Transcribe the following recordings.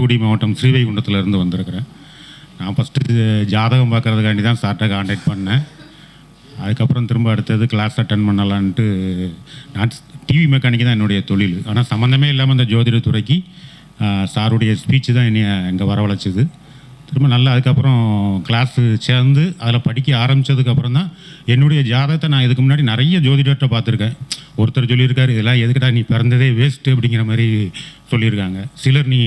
தூத்துக்குடி மாவட்டம் ஸ்ரீவைகுண்டத்துலேருந்து வந்திருக்கிறேன். நான் ஃபஸ்ட்டு ஜாதகம் பார்க்கறதுக்காண்டி தான் சார்ட்டை காண்டாக்ட் பண்ணேன். அதுக்கப்புறம் திரும்ப அடுத்தது கிளாஸ் அட்டன் பண்ணலான்ட்டு நான் டிவி மெக்கானிக் தான் என்னுடைய தொழில். ஆனால் சம்மந்தமே இல்லாமல் இந்த ஜோதிட துறைக்கு சாருடைய ஸ்பீச்சு தான் என்னை இங்கே வரவழைச்சிது. திரும்ப நல்லா அதுக்கப்புறம் கிளாஸு சேர்ந்து அதில் படிக்க ஆரம்பித்ததுக்கப்புறம் தான் என்னுடைய ஜாதகத்தை நான் இதுக்கு முன்னாடி நிறைய ஜோதிடர்கிட்ட பார்த்துருக்கேன். ஒருத்தர் சொல்லியிருக்காரு இதெல்லாம் எதுக்குடா நீ பிறந்ததே வேஸ்ட்டு அப்படிங்கிற மாதிரி சொல்லியிருக்காங்க. சிலர் நீ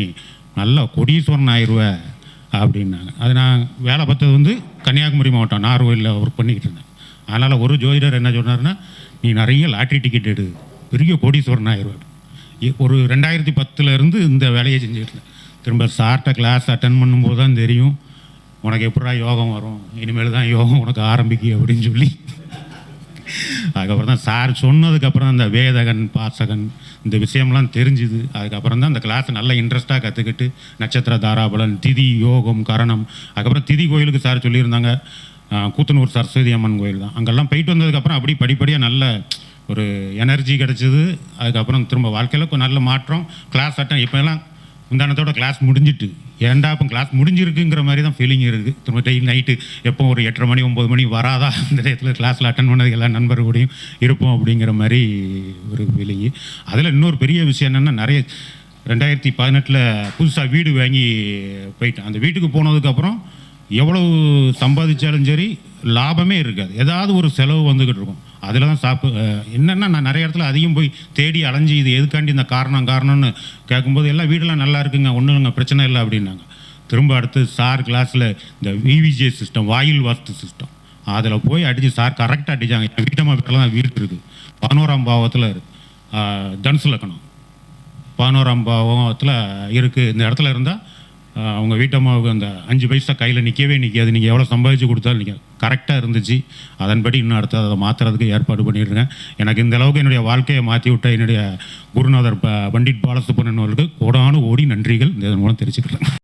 நல்லா கொடீஸ்வரன் ஆயிடுவ அப்படின்னாங்க. அது நான் வேலை பார்த்தது வந்து கன்னியாகுமரி மாவட்டம். நார்வேலில் ஒர்க் பண்ணிக்கிட்டு இருந்தேன். அதனால் ஒரு ஜோதிடர் என்ன சொன்னார்னா நீ நிறைய லாட்ரி டிக்கெட் எடு. பெரிய கோடீஸ்வரன் ஆயிடுவார் ஒரு ரெண்டாயிரத்தி பத்துலேருந்து இந்த வேலையை செஞ்சுட்டு இருந்தேன். திரும்ப சார்ட்ட கிளாஸ் அட்டன் பண்ணும்போது தான் தெரியும் உனக்கு எப்படா யோகம் வரும்? இனிமேல் தான் யோகம் உனக்கு ஆரம்பிக்கு அப்படின்னு சொல்லி. அதுக்கப்புறம் தான் சார் சொன்னதுக்கப்புறம் அந்த வேதகன் பாசகன் இந்த விஷயம்லாம் தெரிஞ்சுது. அதுக்கப்புறம் தான் அந்த கிளாஸ் நல்ல இன்ட்ரெஸ்ட்டாக கற்றுக்கிட்டு நட்சத்திர தாராபலன் திதி யோகம் கரணம். அதுக்கப்புறம் திதி கோயிலுக்கு சார் சொல்லியிருந்தாங்க. கூத்தனூர் சரஸ்வதி அம்மன் கோயில் தான். அங்கெல்லாம் போயிட்டு வந்ததுக்கப்புறம் அப்படி படிப்படியாக நல்ல ஒரு எனர்ஜி கிடச்சிது. அதுக்கப்புறம் திரும்ப வாழ்க்கையில் நல்ல மாற்றம். கிளாஸ் அட்டன் இப்போ எல்லாம் முந்தானத்தோட கிளாஸ் முடிஞ்சிட்டு ஏன்டா இப்போ கிளாஸ் முடிஞ்சிருக்குங்கிற மாதிரி தான் ஃபீலிங் இருக்குது திரும்ப டெய்லி நைட்டு எப்போ ஒரு எட்டரை மணி ஒம்பது மணி வராதா? அந்த டயத்தில் கிளாஸில் அட்டன் பண்ணது எல்லா நண்பர்களோடையும் இருப்போம் அப்படிங்கிற மாதிரி ஒரு ஃபீலிங்கு அதில் இன்னொரு பெரிய விஷயம் என்னென்னா நிறைய ரெண்டாயிரத்தி பதினெட்டில் புதுசாக வீடு வாங்கி போயிட்டேன். அந்த வீட்டுக்கு போனதுக்கப்புறம் எவ்வளவு சம்பாதிச்சாலும் சரி லாபமே இருக்காது. ஏதாவது ஒரு செலவு வந்துக்கிட்டு இருக்கும். அதில் தான் சாப்பு என்னென்னா நான் நிறைய இடத்துல அதிகம் போய் தேடி அலைஞ்சு இது எதுக்காண்டி இந்த காரணம் காரணம்னு கேட்கும்போது எல்லாம் வீடெல்லாம் நல்லா இருக்குங்க ஒன்றும் இல்லைங்க பிரச்சனை இல்லை அப்படின்னாங்க. திரும்ப அடுத்து சார் கிளாஸில் இந்த விவிஜே சிஸ்டம் வாயில் வாஸ்து சிஸ்டம் அதில் போய் அடித்து சார் கரெக்டாக அடித்தாங்க என் வீட்டம்மா வீட்டில் தான் வீடு இருக்குது. பதினோராம் பாவத்தில் இருக்குது தனுசு லக்கணம். பதினோராம் பாவத்தில் இருக்குது இந்த இடத்துல இருந்தால் அவங்க வீட்டம்மாவுக்கு அந்த அஞ்சு பைசா கையில் நிற்கவே நிற்காது நீங்கள் எவ்வளோ சம்பாதிச்சு கொடுத்தாலும் நீங்கள் கரெக்டாக இருந்துச்சு. அதன்படி இன்னும் அடுத்து அதை மாற்றுறதுக்கு ஏற்பாடு பண்ணிடுறேன் எனக்கு இந்த அளவுக்கு என்னுடைய வாழ்க்கையை மாற்றி விட்ட என்னுடைய குருநாதர் ப பண்டிட் பாலசுப்ரமணியன் அவர்களுக்கு கோடானு ஓடி நன்றிகள். இந்த மூலம் தெரிவிச்சுக்கிறேன்.